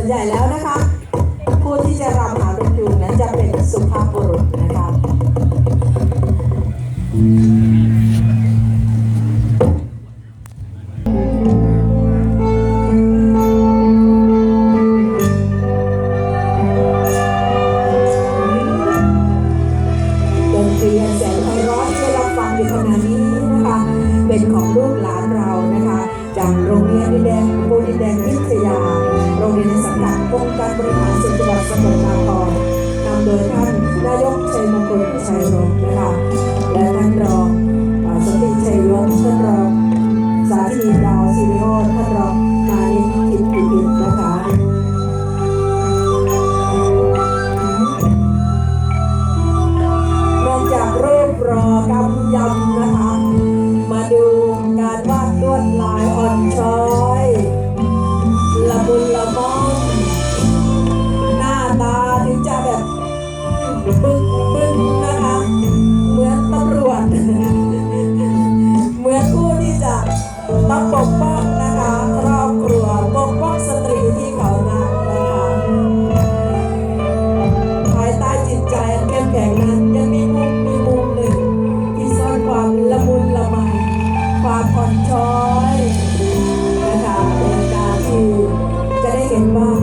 ส่วนใหญ่แล้วนะคะ ผู้ที่จะรำหาเป็นยูนั้นจะเป็นสุภาพบุรุษนะคะเป็นของลูกหลานเรานะคะ จากโรงเรียนดินแดง โดยท่านนายกชัยมงคลชัยรงค์นะคะ and.